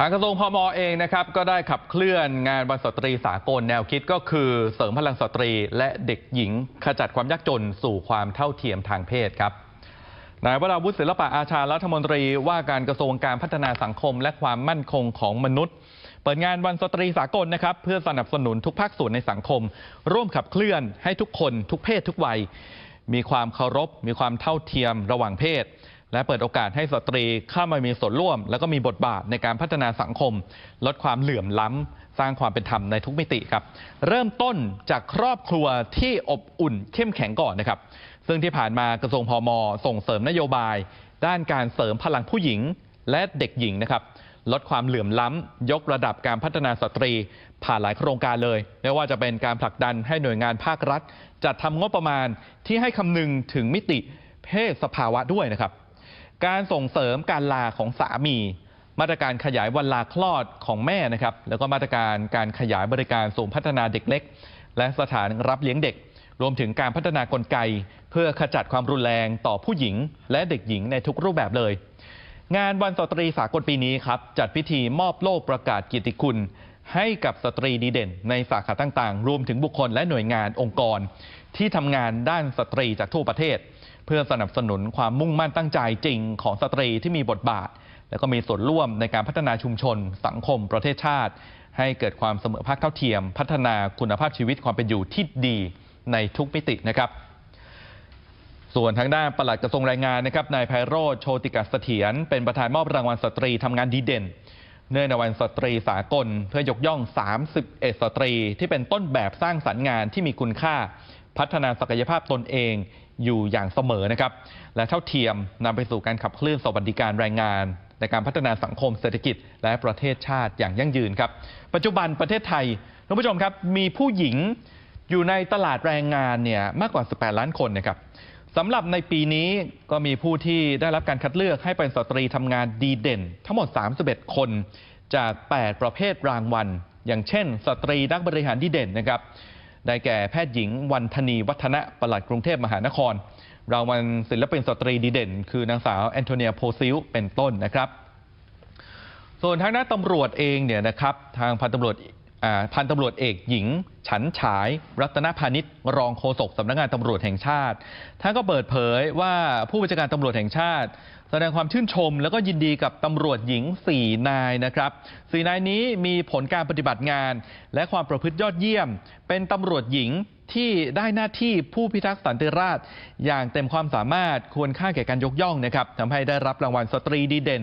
ทางกระทรวงพมเองนะครับก็ได้ขับเคลื่อนงานวันสตรีสากลแนวคิดก็คือเสริมพลังสตรีและเด็กหญิง ขจัดความยากจนสู่ความเท่าเทียมทางเพศครับนายวราวุฒิศิลปะอาชารัฐมนตรีว่าการกระทรวงการพัฒนาสังคมและความมั่นคงของมนุษย์ เปิดงานวันสตรีสากลนะครับเพื่อสนับสนุนทุกภาคส่วนในสังคม ร่วมขับเคลื่อนให้ทุกคน ทุกเพศทุกวัย มีความเคารพ มีความเท่าเทียมระหว่างเพศ และเปิดโอกาสให้สตรีเข้ามามีส่วนร่วม แล้วก็มีบทบาทในการพัฒนาสังคม ลดความเหลื่อมล้ำ สร้างความเป็นธรรมในทุกมิติครับ เริ่มต้นจากครอบครัวที่อบอุ่นเข้มแข็งก่อนนะครับ ซึ่งที่ผ่านมากระทรวงพมส่งเสริมนโยบาย ด้านการเสริมพลังผู้หญิงและเด็กหญิงนะครับลดความเหลื่อมล้ำ ยกระดับการพัฒนาสตรี ผ่านหลายโครงการเลย ไม่ว่าจะเป็นการผลักดันให้หน่วยงานภาครัฐ จัดทำงบประมาณที่ให้คำนึงถึงมิติเพศสภาวะด้วยนะครับ การส่งเสริมการลาของสามี มาตรการขยายวันลาคลอดของแม่นะครับ แล้วก็มาตรการการขยายบริการศูนย์พัฒนาเด็กเล็ก และสถานรับเลี้ยงเด็ก รวมถึงการพัฒนากลไก เพื่อขจัดความรุนแรงต่อผู้หญิง และเด็กหญิงในทุกรูปแบบเลย งานวันสตรีสากลปีนี้ครับจัดพิธีมอบโล่ประกาศเกียรติคุณให้กับสตรีดีเด่น ในสาขาต่างๆ รวมถึงบุคคลและหน่วยงานองค์กร ที่ทำงานด้านสตรีจากทั่วประเทศ เพื่อสนับสนุนความมุ่งมั่นตั้งใจจริงของสตรีที่มีบทบาท แล้วก็มีส่วนร่วมในการพัฒนาชุมชน สังคม ประเทศชาติ ให้เกิดความเสมอภาคเท่าเทียม พัฒนาคุณภาพชีวิตความเป็นอยู่ที่ดีในทุกมิตินะครับส่วนทางด้านปลัดกระทรวงแรงงานนะครับนายไพโรธโชติกัสเสถียรเป็นประธานมอบรางวัลสตรีทำงานดีเด่น เนื่องในวันสตรีสากล เพื่อยกย่อง 31 สตรี ที่เป็นต้นแบบสร้างสรรค์งานที่มีคุณค่า พัฒนาศักยภาพตนเองอยู่อย่างเสมอนะครับ และเท่าเทียมนำไปสู่การขับเคลื่อนสวัสดิการแรงงาน ในการพัฒนาสังคมเศรษฐกิจ และประเทศชาติอย่างยั่งยืนครับ ปัจจุบันประเทศไทยท่านผู้ชมครับมีผู้หญิงอยู่ในตลาดแรงงานเนี่ยมากกว่า 18 ล้านคนนะครับสำหรับในปีนี้ก็มีผู้ที่ได้รับการคัดเลือกให้เป็นสตรีทำงานดีเด่น ทั้งหมด 31 คนจาก 8 ประเภทรางวัล อย่างเช่น สตรีนักบริหารดีเด่นนะครับ ได้แก่แพทย์หญิงวันธนีวัฒนะปลัดกรุงเทพมหานคร รางวัลศิลปินสตรีดีเด่น คือนางสาวแอนโทเนียโพซิลเป็นต้นนะครับ ส่วนทางด้านตำรวจเองเนี่ยนะครับทางพันตำรวจ พันตำรวจเอกหญิง ฉันฉาย รัตนพาณิชย์รองโฆษกสำนักงานตำรวจแห่งชาติท่านก็เปิดเผยว่าผู้บัญชาการตำรวจแห่งชาติ แสดงความชื่นชม แล้วก็ยินดีกับตำรวจหญิง 4 นายนะครับสี่นายนี้มีผลการปฏิบัติงาน และความประพฤติยอดเยี่ยม เป็นตำรวจหญิงที่ได้หน้าที่ผู้พิทักษ์สันติราษฎร์อย่างเต็มความสามารถควรค่าแก่การยกย่องนะครับทำให้ได้รับรางวัลสตรีดีเด่น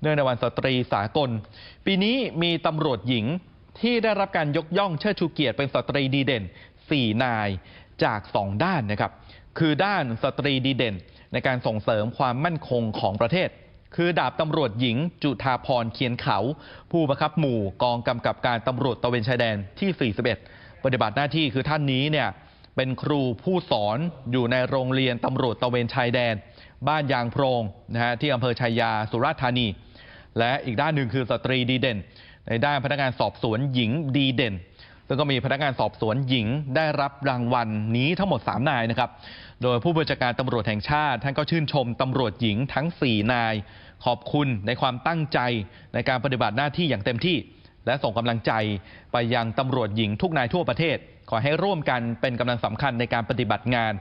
เนื่องในวันสตรีสากล ปีนี้มีตำรวจหญิง ที่ได้รับการยกย่องเชิดชูเกียรติเป็นสตรีดีเด่น 4 นายจาก 2 ด้านนะครับ คือด้านสตรีดีเด่น ในการส่งเสริมความมั่นคงของประเทศ คือดาบตำรวจหญิง จุธาพรเคียนเขา ผู้บังคับหมู่กองกำกับการตำรวจตะเวนชายแดนที่ 41 ปฏิบัติหน้าที่คือท่านนี้เนี่ยเป็นครูผู้สอนอยู่ในโรงเรียนตำรวจตะเวนชายแดน บ้านยางโพรงนะฮะที่อำเภอชัยยาสุราษฎร์ธานี และอีกด้านหนึ่งคือสตรีดีเด่น ในด้านพนักงานสอบสวนหญิงดีเด่น ซึ่งก็มีพนักงานสอบสวนหญิงได้รับรางวัลนี้ทั้งหมด 3 นายนะครับ โดยผู้บัญชาการตำรวจแห่งชาติ ท่านก็ชื่นชมตำรวจหญิงทั้ง 4 นาย ขอบคุณในความตั้งใจในการปฏิบัติหน้าที่อย่างเต็มที่ และส่งกำลังใจไปยังตำรวจหญิงทุกนายทั่วประเทศ ขอให้ร่วมกันเป็นกำลังสำคัญในการปฏิบัติงาน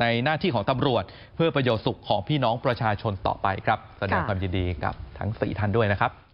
ในหน้าที่ของตำรวจ เพื่อประโยชน์สุขของพี่น้องประชาชนต่อไปครับ แสดงค่ะความยินดีกับทั้ง 4 ท่านด้วยนะครับ